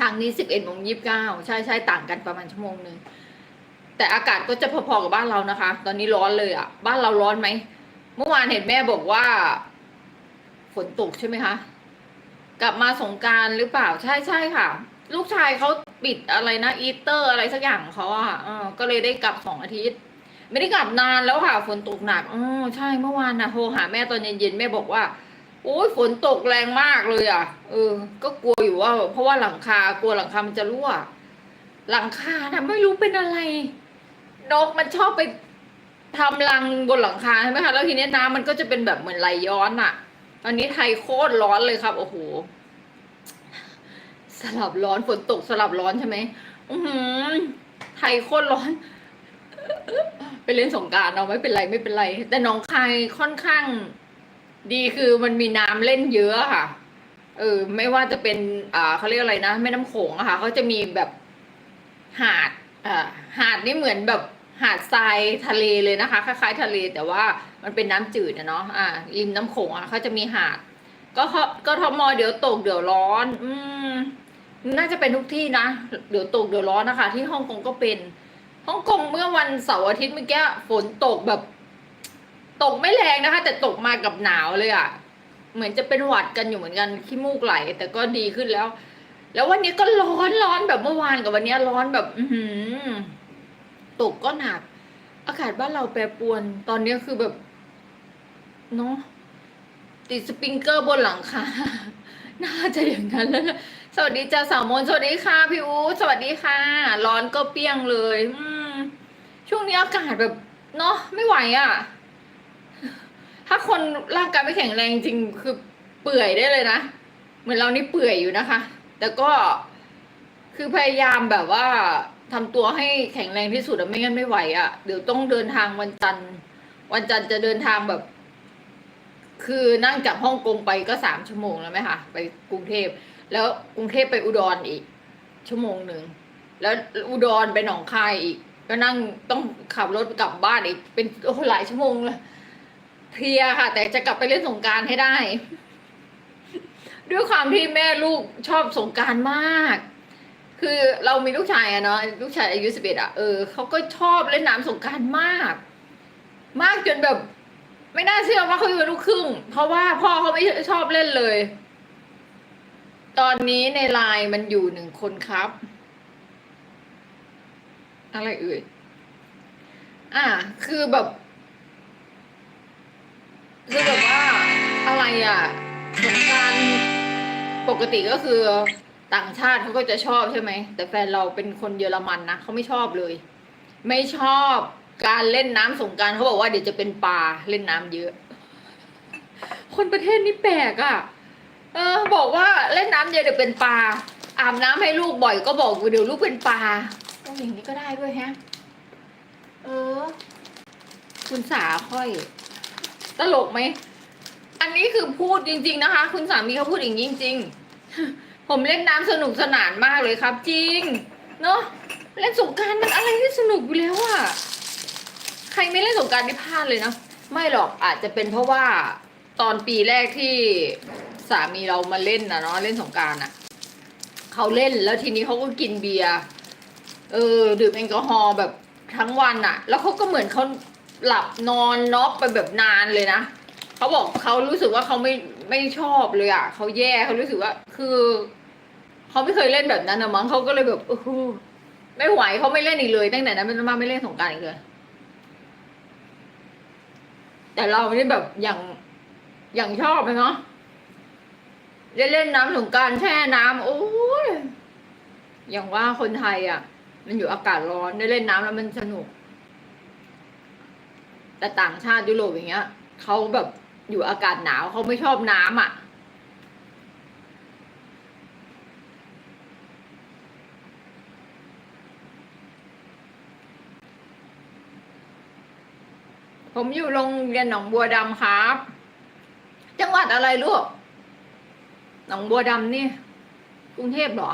ทางนี้สิบเอ็ดโมงยี่สิบเก้าใช่ใช่ต่างกันประมาณชั่วโมงหนึ่งแต่อากาศก็จะพอๆกับบ้านเรานะคะ ตอนนี้ร้อนเลยอะ่ะ บ้านเราร้อนไหมเมื่อวานเห็นแม่บอกว่า ฝนตกใช่ไหมคะ กลับมาสงการหรือเปล่าใช่ใช่ค่ะ ลูกชายเขาปิดอะไรนะอีเตอร์อะไรสักอย่างของเขาอะก็เลยได้กลับสองอาทิตย์ ไม่ได้กลับนานแล้วค่ะ ฝนตกหนักอ๋อใช่เมื่อวานนะโทรหาแม่ตอนเย็นๆแม่บอกว่า โอ้ยฝนตกแรงมากเลยอะ เออ ก็กลัวอยู่ว่า เพราะว่าหลังคากลัวหลังคามันจะรั่ว หลังคานะไม่รู้เป็นอะไร นกมันชอบไปทำรังบนหลังคาใช่ไหมคะแล้วทีนี้น้ำมันก็จะเป็นแบบเหมือนไหลย้อนอะ ตอนนี้ไทยโคตรร้อนเลยครับ โอ้โหสลับร้อนฝนตกสลับร้อนใช่ไหมอือหือไทยโคตรร้อน ไปเล่นสงการเอาไม่เป็นไรไม่เป็นไร แต่น้องคายค่อนข้าง ดีคือมันมีน้ำเล่นเยอะค่ะ เออ ไม่ว่าจะเป็นอ่าเขาเรียกอะไรนะแม่น้ำโขงอะค่ะเขาจะมีแบบหาดอ่าหาดนี่เหมือนแบบหาดทรายทะเลเลยนะคะคล้ายๆทะเล แต่ว่ามันเป็นน้ำจืดอะเนาะอ่าริมน้ำโขงอะเขาจะมีหาด ก็เขาก็ทมเดี๋ยวตกเดี๋ยวร้อน อืม น่าจะเป็นทุกที่นะเดี๋ยวตกเดี๋ยวร้อนนะคะ ที่ฮ่องกงก็เป็นฮ่องกงเมื่อวันเสาร์อาทิตย์เมื่อกี้ฝนตกแบบ ตกไม่แรงนะคะ แต่ตกมากับหนาวเลยอะ่ะ เหมือนจะเป็นหวัดกันอยู่เหมือนกันขี้มูกไหล แต่ก็ดีขึ้นแล้ว แล้ววันนี้ก็ร้อนร้อนแบบเมื่อวานกับวันนี้ร้อนแบบ อืตกก็หนัก อากาศบ้านเราแปรปรวน ตอนนี้คือแบบเนาะติดสปริงเกอร์บนหลังคาน่าจะอย่างนั้นแล้วสวัสดีจ้าสาวมนสวัสดีค่ะพี่อูสวัสดีค่ะ ร้อนก็เปรี้ยงเลย อืม ช่วงนี้อากาศแบบ เนาะไม่ไหวอะ่ะ ถ้าคนร่างกายไม่แข็งแรงจริงคือเปื่อยได้เลยนะ เหมือนเรานี่เปื่อยอยู่นะคะ แต่ก็คือพยายามแบบว่าทำตัวให้แข็งแรงที่สุดอะไม่งั้นไม่ไหวอะ่ะเดี๋ยวต้องเดินทางวันจันทร์วันจันทร์จะเดินทางแบบ คือนั่งจากฮ่องกงไปก็สามชั่วโมงแล้วไหมคะไปกรุงเทพแล้วกรุงเทพไปอุดรอีก ชั่วโมงหนึ่งแล้วอุดรไปหนองคายอีก ก็นั่งต้องขับรถกลับบ้านอีก เป็นโอ้หลายชั่วโมงเลย เพลียค่ะ แต่จะกลับไปเล่นสงการให้ได้ ด้วยความที่แม่ลูกชอบสงการมาก คือเรามีลูกชายอะเนาะลูกชายอายุสิบเอ็ดอะเออเขาก็ชอบเล่นน้ำสงการมาก มากจนแบบ ไม่น่าเชื่อว่าเขาเป็นลูกครึ่ง เพราะว่าพ่อเขาไม่ชอบเล่นเลย ตอนนี้ในไลน์มันอยู่หนึ่งคนครับ อะไรเอ่ยอ่า คือแบบ คือแบบว่าอะไรอะสงกรารปกติก็คือต่างชาติเขาก็จะชอบใช่ไหม แต่แฟนเราเป็นคนเยอรมันนะเขาไม่ชอบเลย ไม่ชอบการเล่นน้ำสงกรารเขาบอกว่าเดี๋ยวจะเป็นปลาเล่นน้ำเยอะ คนประเทศนี้แปลกอะ เออ บอกว่าเล่นน้ำเยอะเดี๋ยวเป็นปลาอาบน้ำให้ลูกบ่อยก็บอกเดี๋ยวลูกเป็นปลาโอ้อย่างนี้ก็ได้ด้วยแฮะ เออ คุณสาค่อย ตลกไหม อันนี้คือพูดจริง ๆ นะคะ คุณสามีเขาพูดอย่างนี้จริง ๆ ผมเล่นน้ำสนุกสนานมากเลยครับ จริง เนาะเล่นสงการมันอะไรที่สนุกอยู่แล้วอะใครไม่เล่นสงการนี่พลาดเลยนะไม่หรอกอาจจะเป็นเพราะว่าตอนปีแรกที่สามีเรามาเล่นนะเนาะเล่นสงการอะเขาเล่นแล้วทีนี้เขาก็กินเบียร์เออดื่มแอลกอฮอล์แบบทั้งวันอะแล้วเขาก็เหมือนเขา หลับนอนน็อกไปแบบนานเลยนะเขาบอกเขารู้สึกว่าเขาไม่ไม่ชอบเลยอะเขาแย่เขารู้สึกว่า คือเขาไม่เคยเล่นแบบนั้นนะมั้งเขาก็เลยแบบอไม่ไหวเขาไม่เล่นอีกเลยตั้งแต่นั้นเป็นมาไม่เล่นสงการอีกเลย แต่เรานี่แบบอย่างอย่างชอบเลยเนาะเล่นเล่นน้ำสงการแช่น้ำโอ้ยอย่างว่าคนไทยอะ มันอยู่อากาศร้อนได้เล่นน้ำแล้วมันสนุก แต่ต่างชาติยุโรปอย่างเงี้ยเขาแบบอยู่อากาศหนาวเขาไม่ชอบน้ำอะผมอยู่โรงเรียนหนองบัวดำครับ จังหวัดอะไรลูก หนองบัวดำนี่ กรุงเทพเหรอ